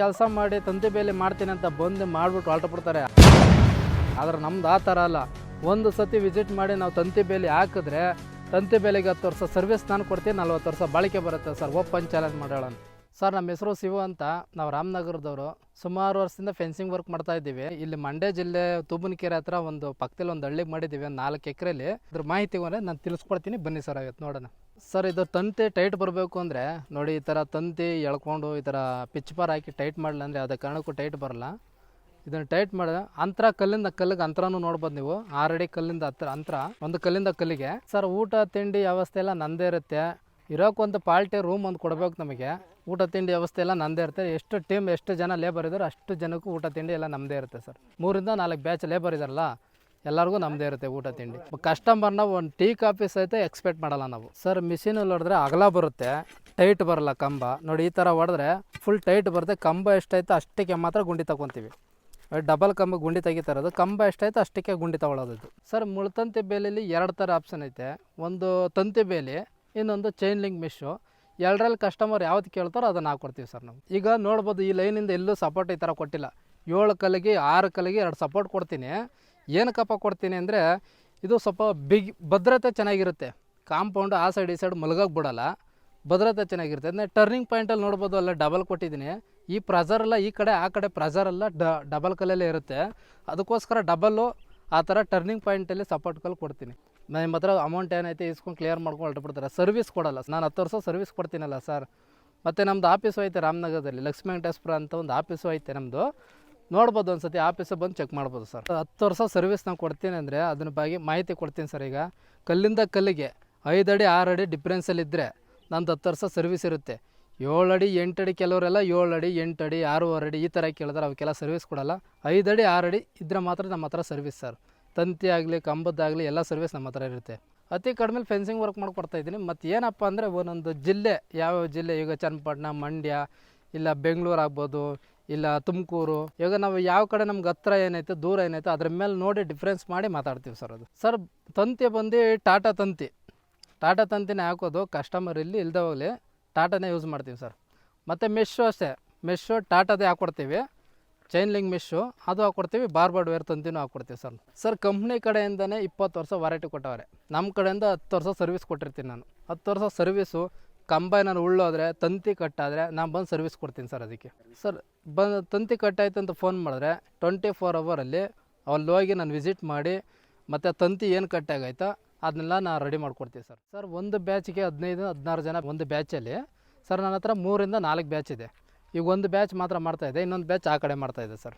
ಕೆಲಸ ಮಾಡಿ ತಂತಿ ಬೇಲಿ ಮಾಡ್ತೀನಿ ಅಂತ ಬಂದು ಮಾಡಿಬಿಟ್ಟು ಹೊರಟುಬಿಡ್ತಾರೆ ಆದ್ರೆ ನಮ್ದು ಆ ಥರ ಅಲ್ಲ. ಒಂದು ಸತಿ ವಿಸಿಟ್ ಮಾಡಿ ನಾವು ತಂತಿ ಬೇಲಿ ಹಾಕಿದ್ರೆ ತಂತಿ ಬೇಲಿಗೆ ಹತ್ತು ವರ್ಷ ಸರ್ವಿಸ್ ನಾನು ಕೊಡ್ತೀನಿ, ನಲ್ವತ್ತು ವರ್ಷ ಬಾಳಿಕೆ ಬರುತ್ತೆ. ಸರ್, ಓಪನ್ ಚಾಲೆಂಜ್ ಮಾಡೋಣ ಸರ್, ನಮ್ಮ ಹೆಸರು ಶಿವು ಅಂತ. ನಾವು ರಾಮನಗರದವರು. ಸುಮಾರು ವರ್ಷದಿಂದ ಫೆನ್ಸಿಂಗ್ ವರ್ಕ್ ಮಾಡ್ತಾ ಇದ್ದೀವಿ. ಇಲ್ಲಿ ಮಂಡ್ಯ ಜಿಲ್ಲೆ ತೂಬನಕೆರೆ ಹತ್ರ ಒಂದು ಪಕ್ಕದಲ್ಲಿ ಒಂದು ಹಳ್ಳಿಗೆ ಮಾಡಿದ್ದೀವಿ, ಒಂದು ನಾಲ್ಕು ಎಕರೆಲಿ. ಅದ್ರ ಮಾಹಿತಿ ಅಂದರೆ ನಾನು ತಿಳಿಸ್ಕೊಡ್ತೀನಿ. ಬನ್ನಿ ಸರ್ ಆಗತ್ತೆ ನೋಡೋಣ. ಸರ್, ಇದು ತಂತಿ ಟೈಟ್ ಬರಬೇಕು ಅಂದರೆ, ನೋಡಿ, ಈ ಥರ ತಂತಿ ಎಳ್ಕೊಂಡು, ಈ ಥರ ಪಿಚ್ ಬಾರ್ ಹಾಕಿ ಟೈಟ್ ಮಾಡಲ್ಲ ಅಂದರೆ ಅದೇ ಕಾರಣಕ್ಕೂ ಟೈಟ್ ಬರಲ್ಲ ಇದನ್ನು ಟೈಟ್ ಮಾಡಿದ್ರೆ ಅಂತರ ಕಲ್ಲಿಂದ ಕಲ್ಲಿಗೆ ಅಂತರನೂ ನೋಡ್ಬೋದು ನೀವು. ಆರಡಿ ಕಲ್ಲಿಂದ ಹತ್ರ, ಅಂತರ, ಒಂದು ಕಲ್ಲಿಂದ ಕಲ್ಲಿಗೆ. ಸರ್, ಊಟ, ತಿಂಡಿ, ವ್ಯವಸ್ಥೆ ಎಲ್ಲ ನಂದೇ ಇರುತ್ತೆ. ಇರೋಕ್ಕೊಂದು ಪಾಲ್ಟಿ ರೂಮ್ ಒಂದು ಕೊಡಬೇಕು ನಮಗೆ. ಊಟ ತಿಂಡಿ ವ್ಯವಸ್ಥೆ ಎಲ್ಲ ನಂದೇ ಇರುತ್ತೆ. ಎಷ್ಟು ಟೀಮ್ ಎಷ್ಟು ಜನ ಲೇಬರ್ ಇದ್ದಾರೆ ಅಷ್ಟು ಜನಕ್ಕೂ ಊಟ ತಿಂಡಿ ಎಲ್ಲ ನಮ್ಮದೇ ಇರುತ್ತೆ ಸರ್. ಮೂರಿಂದ ನಾಲ್ಕು ಬ್ಯಾಚ್ ಲೇಬರ್ ಇದಾರಲ್ಲ, ಎಲ್ಲರಿಗೂ ನಮ್ಮದೇ ಇರುತ್ತೆ ಊಟ ತಿಂಡಿ. ಕಸ್ಟಮರ್ನ ಒಂದು ಟೀ ಕಾಫಿ ಸಹಿತ ಎಕ್ಸ್ಪೆಕ್ಟ್ ಮಾಡಲ್ಲ ನಾವು. ಸರ್ ಮಿಷಿನಲ್ಲಿ ಹೊಡೆದ್ರೆ ಅಗಲ ಬರುತ್ತೆ ಟೈಟ್ ಬರಲ್ಲ ಕಂಬ. ನೋಡಿ, ಈ ಥರ ಹೊಡೆದ್ರೆ ಫುಲ್ ಟೈಟ್ ಬರುತ್ತೆ. ಕಂಬ ಎಷ್ಟಾಯ್ತು ಅಷ್ಟಕ್ಕೆ ಮಾತ್ರ ಗುಂಡಿ ತಗೊತೀವಿ ಡಬಲ್ ಕಂಬ ಗುಂಡಿ ತೆಗಿತಾರದು ಕಂಬ ಎಷ್ಟಾಯ್ತು ಅಷ್ಟಕ್ಕೆ ಗುಂಡಿ ತಗೊಳ್ಳೋದು ಸರ್, ಮುಳ್ತಂತಿ ಬೇಲಿಲಿ ಎರಡು ಥರ ಆಪ್ಷನ್ ಐತೆ. ಒಂದು ತಂತಿ ಬೇಲಿ, ಇನ್ನೊಂದು ಚೈನ್ ಲಿಂಕ್ ಮಿಶ್ಶು ಎರಡರಲ್ಲಿ ಕಸ್ಟಮರ್ ಯಾವ್ದು ಕೇಳ್ತಾರೋ ಅದನ್ನು ಹಾಕ್ಕೊಡ್ತೀವಿ ಸರ್ ನಾವು ಈಗ ನೋಡ್ಬೋದು ಈ ಲೈನಿಂದ ಎಲ್ಲೂ ಸಪೋರ್ಟ್ ಈ ಥರ ಕೊಟ್ಟಿಲ್ಲ. ಏಳು ಕಲಿಗೆ ಆರು ಕಲಿಗೆ ಎರಡು ಸಪೋರ್ಟ್ ಕೊಡ್ತೀನಿ. ಏನಕ್ಕಪ್ಪ ಕೊಡ್ತೀನಿ ಅಂದರೆ ಇದು ಸ್ವಲ್ಪ ಬಿಗ್ ಭದ್ರತೆ ಚೆನ್ನಾಗಿರುತ್ತೆ. ಕಾಂಪೌಂಡ್ ಆ ಸೈಡ್ ಈ ಸೈಡ್ ಮಲಗೋಕೆ ಬಿಡಲ್ಲ. ಭದ್ರತೆ ಚೆನ್ನಾಗಿರುತ್ತೆ. ಅಂದರೆ ಟರ್ನಿಂಗ್ ಪಾಯಿಂಟಲ್ಲಿ ನೋಡ್ಬೋದು ಅಲ್ಲ ಡಬಲ್ ಕೊಟ್ಟಿದ್ದೀನಿ. ಈ ಪ್ರೆಜರ್ ಎಲ್ಲ ಈ ಕಡೆ, ಆ ಕಡೆ ಪ್ರೆಜರ್ ಎಲ್ಲ ಡ ಡಬಲ್ ಕಲ್ಲಲ್ಲೇ ಇರುತ್ತೆ. ಅದಕ್ಕೋಸ್ಕರ ಡಬಲ್ಲು ಆ ಥರ ಟರ್ನಿಂಗ್ ಪಾಯಿಂಟಲ್ಲಿ ಸಪೋರ್ಟ್ ಕಲ್ ಕೊಡ್ತೀನಿ. ನಿಮ್ಮ ಹತ್ರ ಅಮೌಂಟ್ ಏನೈತೆ ಇಸ್ಕೊಂಡು ಕ್ಲಿಯರ್ ಮಾಡ್ಕೊಂಡು ಹೊರಟುಬಿಡ್ತಾರೆ. ಸರ್ವಿಸ್ ಕೊಡಲ್ಲ. ನಾನು ಹತ್ತು ವರ್ಷ ಸರ್ವಿಸ್ ಕೊಡ್ತೀನಲ್ಲ ಸರ್ ಮತ್ತು ನಮ್ಮದು ಆಫೀಸು ಐತೆ ರಾಮನಗರದಲ್ಲಿ ಲಕ್ಷ್ಮೀ ವೆಂಕಟೇಶ್ವರ ಅಂತ ಒಂದು ಆಫೀಸು ಐತೆ ನಮ್ಮದು ನೋಡ್ಬೋದು ಒಂದು ಸತಿ ಬಂದು ಚೆಕ್ ಮಾಡ್ಬೋದು ಸರ್ ಹತ್ತು ವರ್ಷ ಸರ್ವಿಸ್ ನಾವು ಕೊಡ್ತೀನಿ ಅಂದರೆ ಅದ್ರ ಬಗ್ಗೆ ಮಾಹಿತಿ ಕೊಡ್ತೀನಿ ಸರ್ ಈಗ. ಕಲ್ಲಿಂದ ಕಲ್ಲಿಗೆ ಐದು ಅಡಿ ಆರು ಅಡಿ ಡಿಫ್ರೆನ್ಸಲ್ಲಿದ್ದರೆ ನಂದು ಹತ್ತು ವರ್ಷ ಸರ್ವಿಸ್ ಇರುತ್ತೆ. ಏಳು ಅಡಿ, ಎಂಟು ಅಡಿ ಕೆಲವರೆಲ್ಲ ಏಳು ಅಡಿ, ಎಂಟು ಅಡಿ, ಆರೂವರೆ ಅಡಿ ಈ ಥರ ಕೇಳಿದ್ರೆ ಅವಕ್ಕೆಲ್ಲ ಸರ್ವಿಸ್ ಕೊಡಲ್ಲ. ಐದು ಅಡಿ, ಆರು ಅಡಿ ಇದ್ರೆ ಮಾತ್ರ ನಮ್ಮ ಹತ್ರ ಸರ್ವಿಸ್ ಸರ್ ತಂತಿ ಆಗಲಿ ಕಂಬದ್ದಾಗಲಿ ಎಲ್ಲ ಸರ್ವಿಸ್ ನಮ್ಮ ಹತ್ರ ಇರುತ್ತೆ. ಅತಿ ಕಡಿಮೆ ಫೆನ್ಸಿಂಗ್ ವರ್ಕ್ ಮಾಡಿಕೊಡ್ತಾ ಇದ್ದೀನಿ. ಮತ್ತು ಏನಪ್ಪ ಅಂದರೆ ಒಂದೊಂದು ಜಿಲ್ಲೆ, ಯಾವ್ಯಾವ ಜಿಲ್ಲೆ, ಈಗ ಚನ್ನಪಟ್ಟಣ ಮಂಡ್ಯ, ಇಲ್ಲ ಬೆಂಗಳೂರು ಆಗ್ಬೋದು, ಇಲ್ಲ ತುಮಕೂರು ಇವಾಗ ನಾವು ಯಾವ ಕಡೆ ನಮ್ಗೆ ಹತ್ರ ಏನೈತೆ, ದೂರ ಏನೈತೆ, ಅದ್ರ ಮೇಲೆ ನೋಡಿ ಡಿಫ್ರೆನ್ಸ್ ಮಾಡಿ ಮಾತಾಡ್ತೀವಿ ಸರ್ ಅದು. ಸರ್ ತಂತಿ ಬಂದು ಟಾಟಾ ತಂತಿ. ಟಾಟಾ ತಂತಿನೇ ಹಾಕೋದು ಕಸ್ಟಮರ್ ಇಲ್ಲಿ ಇಲ್ದೇ ಹೋಗಲಿ ಟಾಟಾನೇ ಯೂಸ್ ಮಾಡ್ತೀವಿ ಸರ್. ಮತ್ತು ಮೆಶ್ಶು ಅಷ್ಟೇ. ಮೆಶ್ಶು ಟಾಟಾದೇ ಹಾಕ್ಕೊಡ್ತೀವಿ ಚೈನ್ ಲಿಂಗ್ ಮೆಶ್ಶು ಅದು ಹಾಕ್ಕೊಡ್ತೀವಿ ಬಾರ್ಬರ್ಡ್ ವೇರ್ ತಂತಿನೂ ಹಾಕ್ಕೊಡ್ತೀವಿ ಸರ್. ಸರ್, ಕಂಪ್ನಿ ಕಡೆಯಿಂದನೇ ಇಪ್ಪತ್ತು ವರ್ಷ ವಾರಂಟಿ ಕೊಟ್ಟವ್ರೆ. ನಮ್ಮ ಕಡೆಯಿಂದ ಹತ್ತು ವರ್ಷ ಸರ್ವಿಸ್ ಕೊಟ್ಟಿರ್ತೀನಿ ನಾನು. ಹತ್ತು ವರ್ಷ ಸರ್ವಿಸು ಕಂಬೈನರ್ ಉಳ್ಳೋದ್ರೆ, ತಂತಿ ಕಟ್ಟಾದರೆ ನಾನು ಬಂದು ಸರ್ವಿಸ್ ಕೊಡ್ತೀನಿ ಸರ್ ಅದಕ್ಕೆ. ಸರ್, ಬಂದು ತಂತಿ ಕಟ್ಟಾಯ್ತು ಅಂತ ಫೋನ್ ಮಾಡಿದ್ರೆ ಟ್ವೆಂಟಿ ಫೋರ್ ಅವರಲ್ಲಿ ಅಲ್ಲಿ ಹೋಗಿ ನಾನು ವಿಸಿಟ್ ಮಾಡಿ, ಮತ್ತು ತಂತಿ ಏನು ಕಟ್ಟಾಗೈತೋ ಅದನ್ನೆಲ್ಲ ನಾನು ರೆಡಿ ಮಾಡ್ಕೊಡ್ತೀವಿ ಸರ್ ಸರ್ ಒಂದು ಬ್ಯಾಚಿಗೆ ಹದಿನೈದು, ಹದಿನಾರು ಜನ ಒಂದು ಬ್ಯಾಚಲ್ಲಿ ಸರ್ ನನ್ನ ಹತ್ರ ಮೂರಿಂದ ನಾಲ್ಕು ಬ್ಯಾಚ್ ಇದೆ. ಈಗ ಒಂದು ಬ್ಯಾಚ್ ಮಾತ್ರ ಮಾಡ್ತಾಯಿದೆ ಇನ್ನೊಂದು ಬ್ಯಾಚ್ ಆ ಕಡೆ ಮಾಡ್ತಾಯಿದೆ ಸರ್